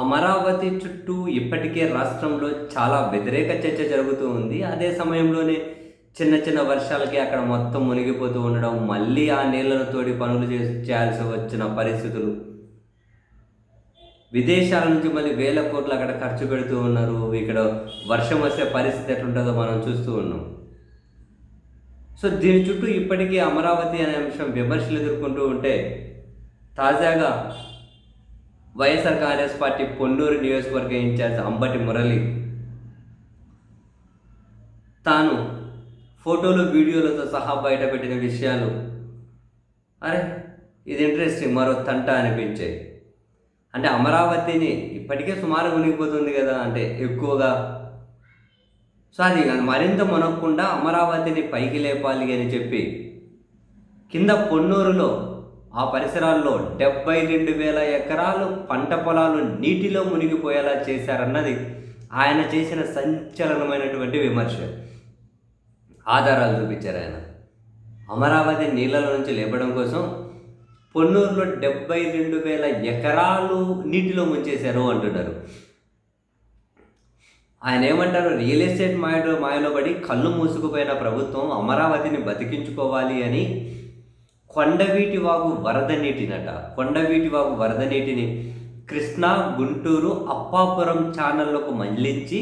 అమరావతి చుట్టూ ఇప్పటికే రాష్ట్రంలో చాలా వ్యతిరేక చర్చ జరుగుతూ ఉంది. అదే సమయంలోనే చిన్న చిన్న వర్షాలకి అక్కడ మొత్తం మునిగిపోతూ ఉండడం మళ్ళీ ఆ నీళ్ళను తోడి పనులు చేయాల్సి వచ్చిన పరిస్థితులు. విదేశాల నుంచి మళ్ళీ వేల కోట్లు అక్కడ ఖర్చు పెడుతూ ఉన్నారు. ఇక్కడ వర్షం వస్తే పరిస్థితి ఎట్లుంటుందో మనం చూస్తూ ఉన్నాం. సో దీని చుట్టూ ఇప్పటికీ అమరావతి అనే అంశం విమర్శలు ఎదుర్కొంటూ ఉంటే తాజాగా వైఎస్ఆర్ కాంగ్రెస్ పార్టీ పొన్నూరు నియోజకవర్గ ఇన్ఛార్జ్ అంబటి మురళి. తాను ఫోటోలు వీడియోలతో సహా బయటపెట్టిన విషయాలు. అరే ఇది ఇంట్రెస్టింగ్ మరో తంట అనిపించాయి. అంటే అమరావతిని ఇప్పటికే సుమారు మునిగిపోతుంది కదా అంటే ఎక్కువగా. సో అది మరింత మునగకుండా అమరావతిని పైకి లేపాలి అని చెప్పి కింద పొన్నూరులో ఆ పరిసరాల్లో డెబ్బై రెండు వేల ఎకరాలు పంట పొలాలు నీటిలో మునిగిపోయేలా చేశారన్నది ఆయన చేసిన సంచలనమైనటువంటి విమర్శ. ఆధారాలు చూపించారు ఆయన. అమరావతి నీళ్ళలో నుంచి లేపడం కోసం పొన్నూరులో డెబ్బై రెండు వేల ఎకరాలు నీటిలో ముంచేశారు అంటున్నారు. ఆయన ఏమంటారు? రియల్ ఎస్టేట్ మాయలో మాయలో పడి కళ్ళు మూసుకుపోయిన ప్రభుత్వం అమరావతిని బతికించుకోవాలి అని కొండవీటి వాగు వరద నీటినట. కొండవీటి వాగు వరద నీటిని కృష్ణా గుంటూరు అప్పాపురం ఛానళ్ళకు మళ్ళించి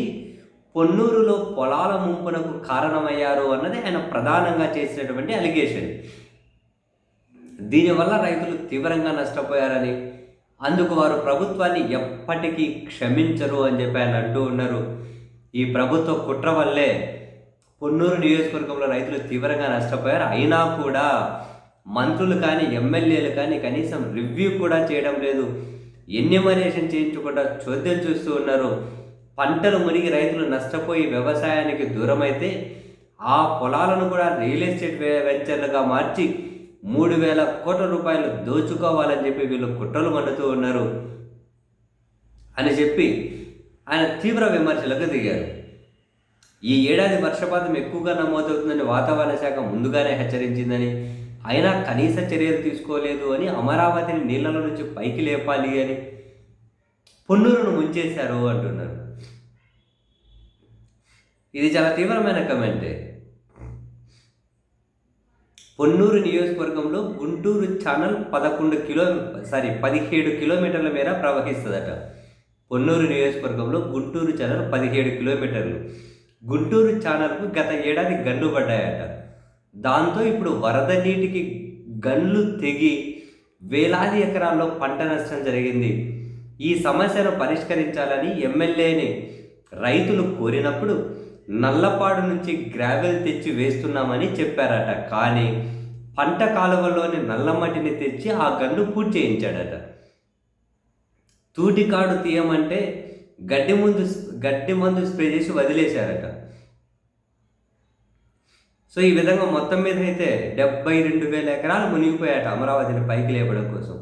పొన్నూరులో పొలాల ముంపునకు కారణమయ్యారు అన్నది ఆయన ప్రధానంగా చేసినటువంటి అలిగేషన్. దీనివల్ల రైతులు తీవ్రంగా నష్టపోయారని అందుకు వారు ప్రభుత్వాన్ని ఎప్పటికీ క్షమించరు అని చెప్పి ఆయన అంటూ ఉన్నారు. ఈ ప్రభుత్వ కుట్ర వల్లే పొన్నూరు నియోజకవర్గంలో రైతులు తీవ్రంగా నష్టపోయారు. అయినా కూడా మంత్రులు కానీ ఎమ్మెల్యేలు కానీ కనీసం రివ్యూ కూడా చేయడం లేదు. ఎన్యూమరేషన్ చేయించకుండా చోద్యం చూస్తూ ఉన్నారు. పంటలు మునిగి రైతులు నష్టపోయి వ్యవసాయానికి దూరమైతే ఆ పొలాలను కూడా రియల్ ఎస్టేట్ వెంచర్లుగా మార్చి మూడు వేల కోట్ల రూపాయలు దోచుకోవాలని చెప్పి వీళ్ళు కుట్రలు మండుతూ ఉన్నారు అని చెప్పి ఆయన తీవ్ర విమర్శలకు దిగారు. ఈ ఏడాది వర్షపాతం ఎక్కువగా నమోదవుతుందని వాతావరణ శాఖ ముందుగానే హెచ్చరించిందని అయినా కనీస చర్యలు తీసుకోలేదు అని అమరావతిని నీళ్ళలో నుంచి పైకి లేపాలి అని పొన్నూరును ముంచేశారు అంటున్నారు. ఇది చాలా తీవ్రమైన కమెంటే. పొన్నూరు నియోజకవర్గంలో గుంటూరు ఛానల్ పదకొండు కిలో సారీ పదిహేడు కిలోమీటర్ల మేర ప్రవహిస్తుందట. పొన్నూరు నియోజకవర్గంలో గుంటూరు ఛానల్ పదిహేడు కిలోమీటర్లు. గుంటూరు ఛానల్కు గత ఏడాది గన్ను పడ్డాయట. దాంతో ఇప్పుడు వరద నీటికి గన్లు తెగి వేలాది ఎకరాల్లో పంట నష్టం జరిగింది. ఈ సమస్యను పరిష్కరించాలని ఎమ్మెల్యేని రైతులు కోరినప్పుడు నల్లపాడు నుంచి గ్రావెల్ తెచ్చి వేస్తున్నామని చెప్పారట. కానీ పంట కాలువలోని నల్లమట్టిని తెచ్చి ఆ గన్ను పూర్తి చేయించాడట. తూటికాడు తీయమంటే గడ్డి ముందు గడ్డి మందు స్ప్రే చేసి వదిలేశారట. సో ఈ విధంగా మొత్తం మీద అయితే డెబ్బై రెండు వేల ఎకరాలు మునిగిపోయాట అమరావతిని పైకి లేపడం కోసం.